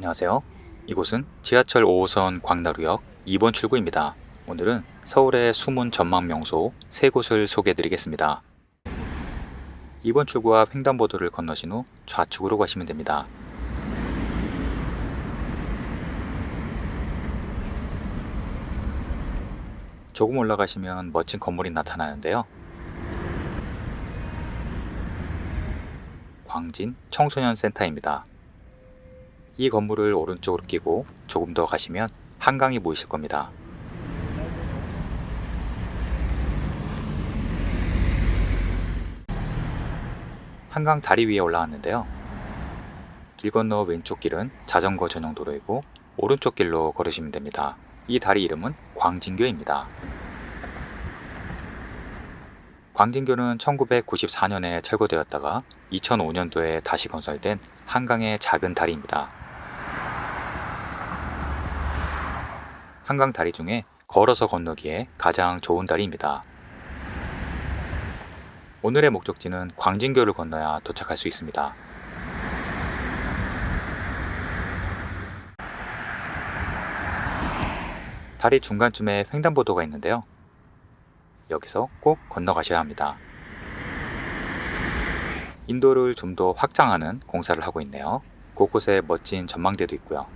안녕하세요. 이곳은 지하철 5호선 광나루역 2번 출구입니다. 오늘은 서울의 숨은 전망 명소 세 곳을 소개해 드리겠습니다. 2번 출구 앞 횡단보도를 건너신 후 좌측으로 가시면 됩니다. 조금 올라가시면 멋진 건물이 나타나는데요. 광진 청소년 센터입니다. 이 건물을 오른쪽으로 끼고 조금 더 가시면 한강이 보이실 겁니다. 한강 다리 위에 올라왔는데요. 길 건너 왼쪽 길은 자전거 전용 도로이고 오른쪽 길로 걸으시면 됩니다. 이 다리 이름은 광진교입니다. 광진교는 1994년에 철거되었다가 2005년도에 다시 건설된 한강의 작은 다리입니다. 한강 다리 중에 걸어서 건너기에 가장 좋은 다리입니다. 오늘의 목적지는 광진교를 건너야 도착할 수 있습니다. 다리 중간쯤에 횡단보도가 있는데요. 여기서 꼭 건너가셔야 합니다. 인도를 좀 더 확장하는 공사를 하고 있네요. 곳곳에 멋진 전망대도 있고요.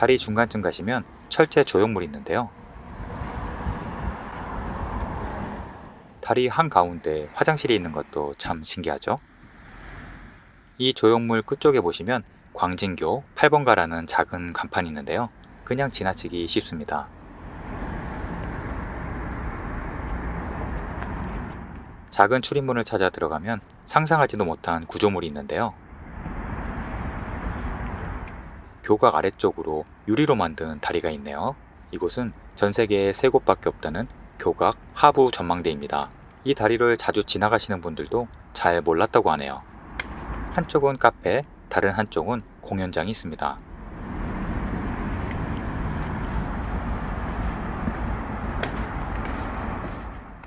다리 중간쯤 가시면 철제 조형물이 있는데요. 다리 한가운데 화장실이 있는 것도 참 신기하죠? 이 조형물 끝쪽에 보시면 광진교 8번가라는 작은 간판이 있는데요. 그냥 지나치기 쉽습니다. 작은 출입문을 찾아 들어가면 상상하지도 못한 구조물이 있는데요. 교각 아래쪽으로 유리로 만든 다리가 있네요. 이곳은 전 세계에 세 곳밖에 없다는 교각 하부 전망대입니다. 이 다리를 자주 지나가시는 분들도 잘 몰랐다고 하네요. 한쪽은 카페, 다른 한쪽은 공연장이 있습니다.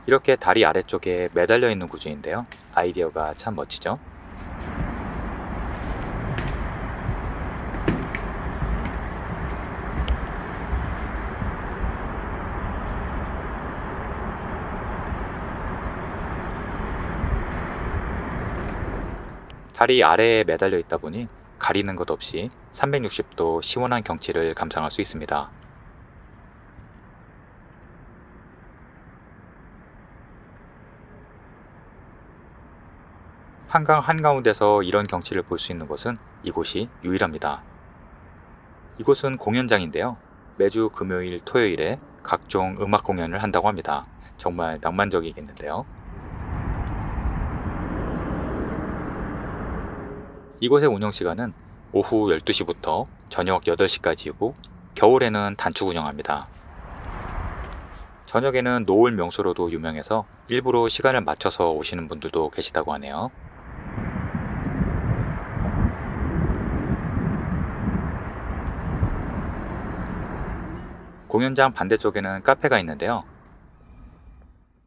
이렇게 다리 아래쪽에 매달려 있는 구조인데요. 아이디어가 참 멋지죠? 다리 아래에 매달려 있다 보니 가리는 것 없이 360도 시원한 경치를 감상할 수 있습니다. 한강 한가운데서 이런 경치를 볼 수 있는 곳은 이곳이 유일합니다. 이곳은 공연장인데요. 매주 금요일, 토요일에 각종 음악 공연을 한다고 합니다. 정말 낭만적이겠는데요. 이곳의 운영 시간은 오후 12시부터 저녁 8시까지이고 겨울에는 단축 운영합니다. 저녁에는 노을 명소로도 유명해서 일부러 시간을 맞춰서 오시는 분들도 계시다고 하네요. 공연장 반대쪽에는 카페가 있는데요.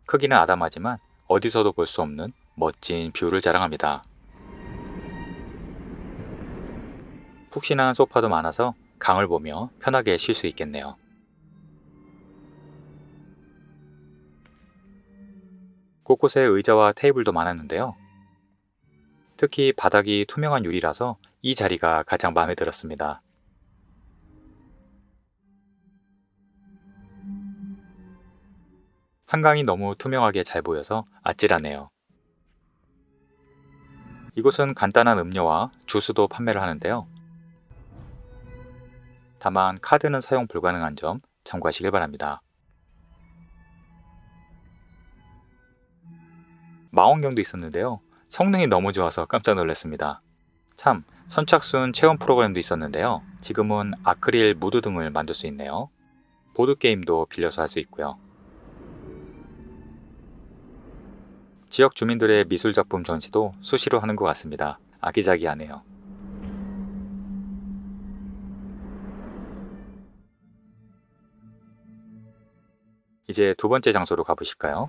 크기는 아담하지만 어디서도 볼 수 없는 멋진 뷰를 자랑합니다. 푹신한 소파도 많아서 강을 보며 편하게 쉴 수 있겠네요. 곳곳에 의자와 테이블도 많았는데요. 특히 바닥이 투명한 유리라서 이 자리가 가장 마음에 들었습니다. 한강이 너무 투명하게 잘 보여서 아찔하네요. 이곳은 간단한 음료와 주스도 판매를 하는데요. 다만 카드는 사용 불가능한 점 참고하시길 바랍니다. 망원경도 있었는데요. 성능이 너무 좋아서 깜짝 놀랐습니다. 참, 선착순 체험 프로그램도 있었는데요. 지금은 아크릴 무드 등을 만들 수 있네요. 보드게임도 빌려서 할 수 있고요. 지역 주민들의 미술 작품 전시도 수시로 하는 것 같습니다. 아기자기하네요. 이제 두 번째 장소로 가보실까요?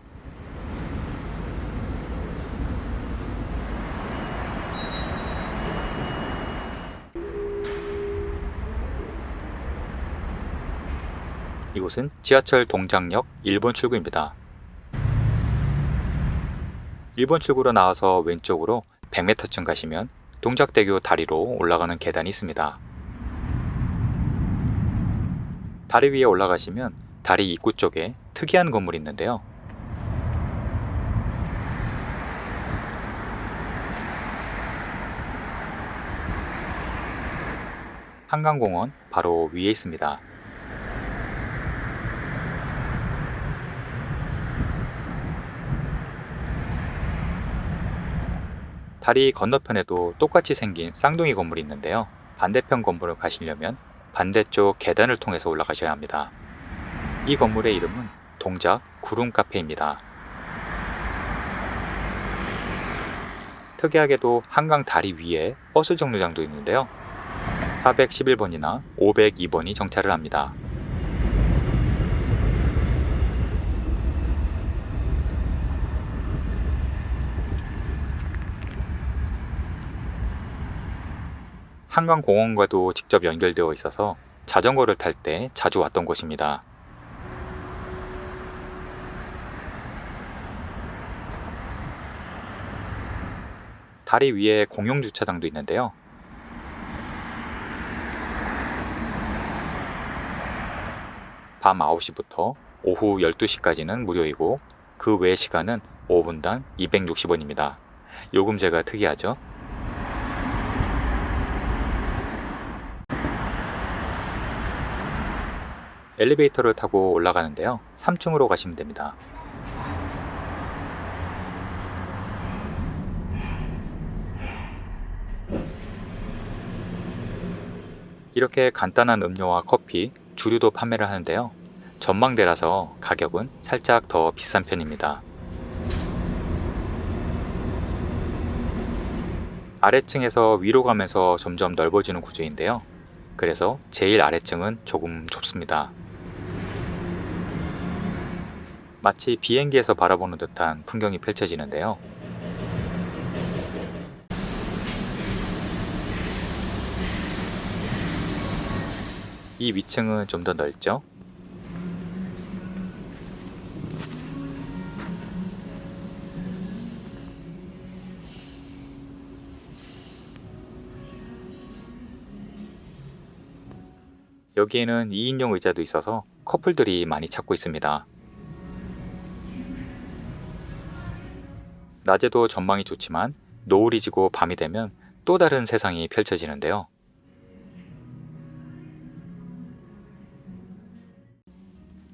이곳은 지하철 동작역 1번 출구입니다. 1번 출구로 나와서 왼쪽으로 100m쯤 가시면 동작대교 다리로 올라가는 계단이 있습니다. 다리 위에 올라가시면 다리 입구 쪽에 특이한 건물이 있는데요. 한강공원 바로 위에 있습니다. 다리 건너편에도 똑같이 생긴 쌍둥이 건물이 있는데요. 반대편 건물을 가시려면 반대쪽 계단을 통해서 올라가셔야 합니다. 이 건물의 이름은 동작 구름 카페입니다. 특이하게도 한강 다리 위에 버스 정류장도 있는데요. 411번이나 502번이 정차를 합니다. 한강공원과도 직접 연결되어 있어서 자전거를 탈 때 자주 왔던 곳입니다. 다리 위에 공용 주차장도 있는데요. 밤 9시부터 오후 12시까지는 무료이고 그 외 시간은 5분당 260원입니다. 요금제가 특이하죠? 엘리베이터를 타고 올라가는데요. 3층으로 가시면 됩니다. 이렇게 간단한 음료와 커피, 주류도 판매를 하는데요. 전망대라서 가격은 살짝 더 비싼 편입니다. 아래층에서 위로 가면서 점점 넓어지는 구조인데요. 그래서 제일 아래층은 조금 좁습니다. 마치 비행기에서 바라보는 듯한 풍경이 펼쳐지는데요. 이 위층은 좀 더 넓죠? 여기에는 2인용 의자도 있어서 커플들이 많이 찾고 있습니다. 낮에도 전망이 좋지만 노을이 지고 밤이 되면 또 다른 세상이 펼쳐지는데요.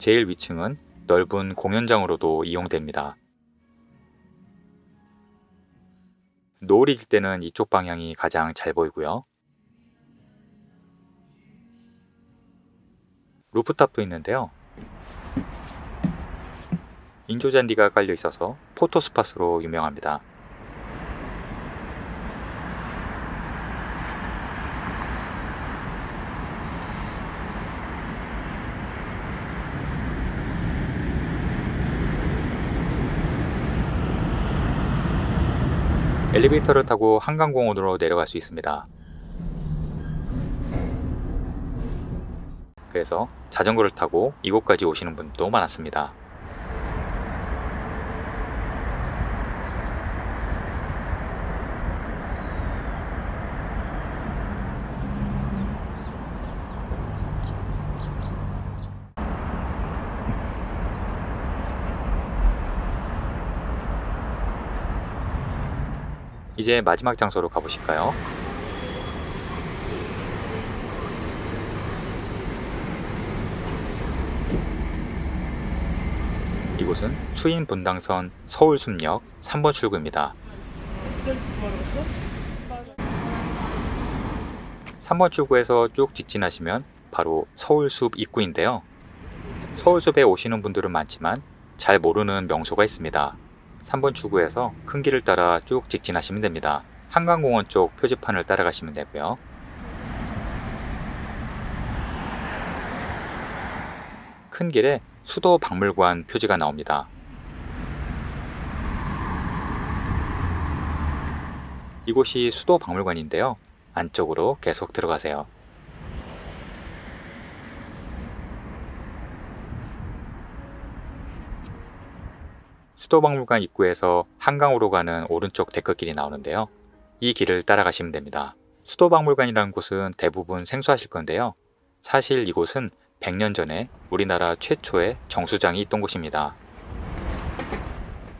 제일 위층은 넓은 공연장으로도 이용됩니다. 노을이 질 때는 이쪽 방향이 가장 잘 보이고요. 루프탑도 있는데요. 인조잔디가 깔려 있어서 포토스팟으로 유명합니다. 엘리베이터를 타고 한강공원으로 내려갈 수 있습니다. 그래서 자전거를 타고 이곳까지 오시는 분도 많았습니다. 이제 마지막 장소로 가보실까요? 이곳은 추인 분당선 서울숲역 3번 출구입니다. 3번 출구에서 쭉 직진하시면 바로 서울숲 입구인데요. 서울숲에 오시는 분들은 많지만 잘 모르는 명소가 있습니다. 3번 출구에서 큰 길을 따라 쭉 직진하시면 됩니다. 한강공원 쪽 표지판을 따라가시면 되고요. 큰 길에 수도 박물관 표지가 나옵니다. 이곳이 수도 박물관인데요. 안쪽으로 계속 들어가세요. 수도박물관 입구에서 한강으로 가는 오른쪽 데크길이 나오는데요. 이 길을 따라가시면 됩니다. 수도박물관이라는 곳은 대부분 생소하실 건데요. 사실 이곳은 100년 전에 우리나라 최초의 정수장이 있던 곳입니다.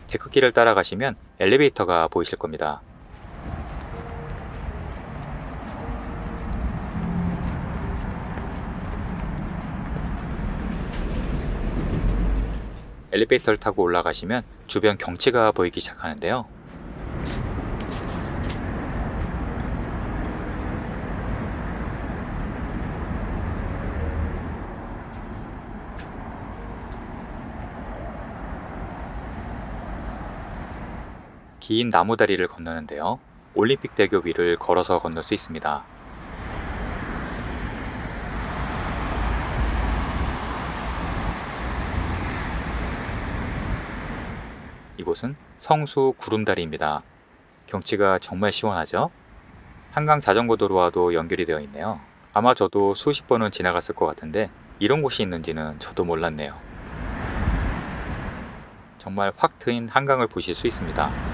데크길을 따라가시면 엘리베이터가 보이실 겁니다. 엘리베이터를 타고 올라가시면 주변 경치가 보이기 시작하는데요. 긴 나무 다리를 건너는데요. 올림픽 대교 위를 걸어서 건널 수 있습니다. 이곳은 성수 구름다리입니다. 경치가 정말 시원하죠? 한강 자전거 도로와도 연결이 되어 있네요. 아마 저도 수십 번은 지나갔을 것 같은데 이런 곳이 있는지는 저도 몰랐네요. 정말 확 트인 한강을 보실 수 있습니다.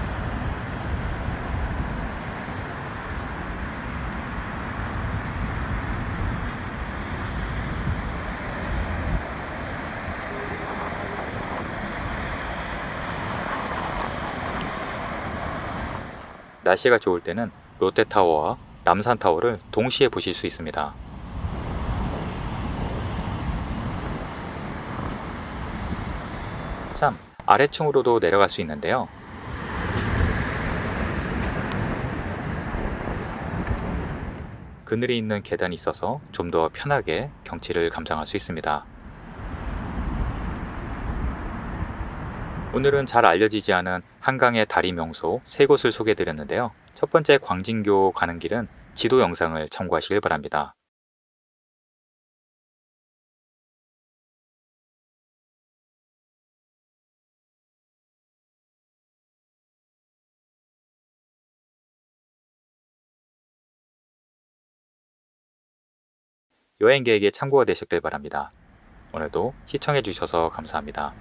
날씨가 좋을 때는 롯데타워와 남산타워를 동시에 보실 수 있습니다. 참, 아래층으로도 내려갈 수 있는데요. 그늘이 있는 계단이 있어서 좀 더 편하게 경치를 감상할 수 있습니다. 오늘은 잘 알려지지 않은 한강의 다리 명소 세 곳을 소개해 드렸는데요. 첫 번째 광진교 가는 길은 지도 영상을 참고하시길 바랍니다. 여행 계획에 참고가 되셨길 바랍니다. 오늘도 시청해 주셔서 감사합니다.